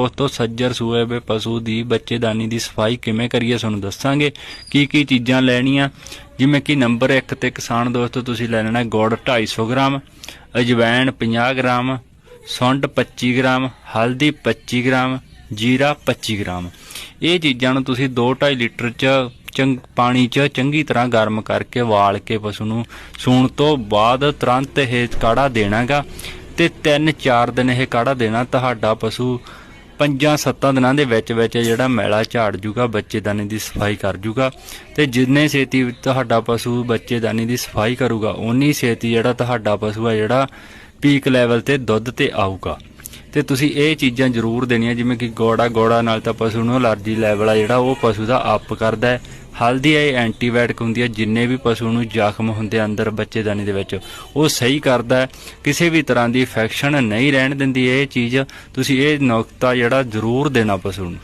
ਦੋਸਤੋ ਸੱਜਰ ਸੂਏ ਵੇ ਪਸ਼ੂ ਦੀ ਬੱਚੇਦਾਨੀ ਦੀ ਸਫ਼ਾਈ ਕਿਵੇਂ ਕਰੀਏ ਤੁਹਾਨੂੰ ਦੱਸਾਂਗੇ। ਕੀ ਕੀ ਚੀਜ਼ਾਂ ਲੈਣੀਆਂ, ਜਿਵੇਂ ਕਿ ਨੰਬਰ 1 ਤੇ ਕਿਸਾਨ ਦੋਸਤੋ ਤੁਸੀਂ ਲੈ ਲੈਣਾ ਗੁੜ 250 ਗ੍ਰਾਮ ਅਜਵਾਇਣ 50 ਗ੍ਰਾਮ, ਸੁੰਡ 25 ਗ੍ਰਾਮ, ਹਲਦੀ 25 ਗ੍ਰਾਮ, ਜੀਰਾ 25 ਗ੍ਰਾਮ। ਇਹ ਚੀਜ਼ਾਂ ਨੂੰ ਤੁਸੀਂ 2.5 ਲੀਟਰ ਚ ਚੰਗ ਪਾਣੀ ਚ ਚੰਗੀ ਤਰ੍ਹਾਂ ਗਰਮ ਕਰਕੇ ਵਾਲ ਕੇ ਪਸ਼ੂ ਨੂੰ ਸੂਣ ਤੋਂ ਬਾਅਦ ਤੁਰੰਤ ਇਹ ਕਾੜਾ ਦੇਣਾਗਾ ਤੇ 3-4 ਦਿਨ ਇਹ ਕਾੜਾ ਦੇਣਾ ਤੁਹਾਡਾ ਪਸ਼ੂ ਪੰਜਾਂ ਸੱਤਾਂ ਦਿਨਾਂ ਦੇ ਵਿੱਚ ਵਿੱਚ ਜਿਹੜਾ ਮੈਲਾ ਝਾੜ ਜੂਗਾ ਬੱਚੇਦਾਨੀ ਦੀ ਸਫ਼ਾਈ ਕਰ ਜੂਗਾ ਤੇ ਜਿੰਨੇ ਛੇਤੀ ਤੁਹਾਡਾ ਪਸ਼ੂ ਬੱਚੇਦਾਨੀ ਦੀ ਸਫ਼ਾਈ ਕਰੂਗਾ, ਓਨੀ ਛੇਤੀ ਜਿਹੜਾ ਤੁਹਾਡਾ ਪਸ਼ੂ ਹੈ ਜਿਹੜਾ ਪੀਕ ਲੈਵਲ ਤੇ ਦੁੱਧ ਤੇ ਆਊਗਾ। ਤੇ ਤੁਸੀਂ ਇਹ ਚੀਜ਼ਾਂ ਜ਼ਰੂਰ ਦੇਣੀਆਂ, ਜਿਵੇਂ ਕਿ ਗੋੜਾ ਗੋੜਾ ਨਾਲ ਤਾਂ ਪਸ਼ੂ ਨੂੰ ਅਲਰਜੀ ਲੈਵਲ ਆ ਜਿਹੜਾ, ਉਹ ਪਸ਼ੂ ਦਾ ਅਪ ਕਰਦਾ ਹੈ। ਹਲਦੀ ਇਹ ਐਂਟੀਬਾਇਓਟਿਕ ਹੁੰਦੀ ਹੈ, ਜਿੰਨੇ ਵੀ ਪਸ਼ੂ ਨੂੰ ਜ਼ਖਮ ਹੁੰਦੇ ਆ ਅੰਦਰ ਬੱਚੇਦਾਨੀ ਦੇ ਵਿੱਚ, ਉਹ ਸਹੀ ਕਰਦਾ ਕਿਸੇ ਵੀ ਤਰ੍ਹਾਂ ਦੀ ਇਨਫੈਕਸ਼ਨ ਨਹੀਂ ਰਹਿਣ ਦਿੰਦੀ ਇਹ ਚੀਜ਼। ਤੁਸੀਂ ਇਹ ਨੁਕਤਾ ਜਿਹੜਾ ਜ਼ਰੂਰ ਦੇਣਾ ਪਸ਼ੂ ਨੂੰ।